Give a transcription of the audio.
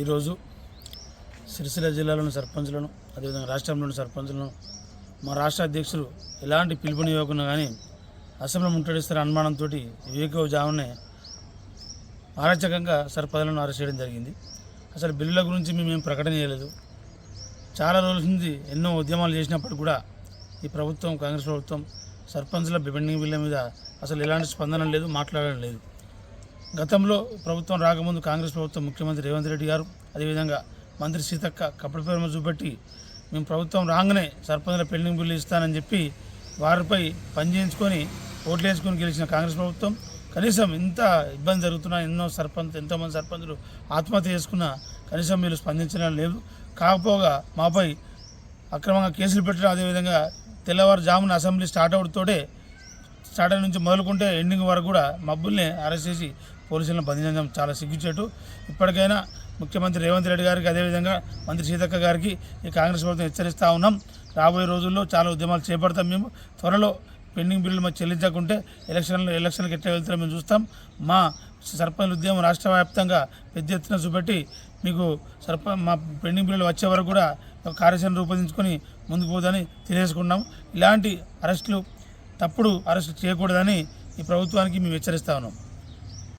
ఈరోజు సిరిసిల్ల జిల్లాలోని సర్పంచులను అదేవిధంగా రాష్ట్రంలోని సర్పంచులను మా రాష్ట్ర అధ్యక్షులు ఎలాంటి పిలుపునివ్వకుండా కానీ అసెంబ్లీ ముట్టడిస్తారు అనుమానంతో వివేక జామునే అరాచకంగా సర్పదలను అరెస్ట్ చేయడం జరిగింది. అసలు బిల్లుల గురించి మేము ప్రకటన చేయలేదు. చాలా రోజుల నుంచి ఎన్నో ఉద్యమాలు చేసినప్పుడు కూడా ఈ ప్రభుత్వం కాంగ్రెస్ ప్రభుత్వం సర్పంచ్ల డిపెండింగ్ బిల్ల మీద అసలు ఎలాంటి స్పందన లేదు మాట్లాడడం లేదు. గతంలో ప్రభుత్వం రాకముందు కాంగ్రెస్ ప్రభుత్వం ముఖ్యమంత్రి రేవంత్ రెడ్డి గారు అదేవిధంగా మంత్రి సీతక్క కప్పటి ప్రేమ చూపెట్టి మేము ప్రభుత్వం రాగానే సర్పంచుల పెండింగ్ బిల్లు ఇస్తానని చెప్పి వారిపై పని చేయించుకొని ఓట్లు వేసుకొని గెలిచిన కాంగ్రెస్ ప్రభుత్వం కనీసం ఇంత ఇబ్బంది జరుగుతున్నా ఎన్నో సర్పంచ్ ఎంతోమంది సర్పంచులు ఆత్మహత్య చేసుకున్నా కనీసం మీరు స్పందించడం లేదు. కాకపోగా మాపై అక్రమంగా కేసులు పెట్టడం అదేవిధంగా తెల్లవారుజామున అసెంబ్లీ స్టార్ట్ అవుతోటే స్టార్ట్ నుంచి మొదలుకుంటే ఎండింగ్ వరకు కూడా మబ్బుల్ని అరెస్ట్ చేసి పోలీసులను బంధించడం చాలా సిగ్గుచేటు. ఇప్పటికైనా ముఖ్యమంత్రి రేవంత్ రెడ్డి గారికి అదేవిధంగా మంత్రి సీతక్క గారికి ఈ కాంగ్రెస్ ప్రభుత్వం హెచ్చరిస్తూ ఉన్నాం. రాబోయే రోజుల్లో చాలా ఉద్యమాలు చేపడతాం మేము. త్వరలో పెండింగ్ బిల్లులు మాకు చెల్లించకుంటే ఎలక్షన్లు ఎలక్షన్కి ఎట్లా వెళ్తారో మేము చూస్తాం. మా సర్పంచ్ ఉద్యమం రాష్ట్ర వ్యాప్తంగా పెద్ద ఎత్తున చూపెట్టి మీకు సర్ప మా పెండింగ్ బిల్లులు వచ్చే వరకు కూడా కార్యాచరణ రూపొందించుకొని ముందుకు పోదని తెలియజేసుకున్నాం ఇలాంటి అరెస్టులు తప్పుడు అరెస్టు చేయకూడదని ఈ ప్రభుత్వానికి మేము హెచ్చరిస్తా ఉన్నాం.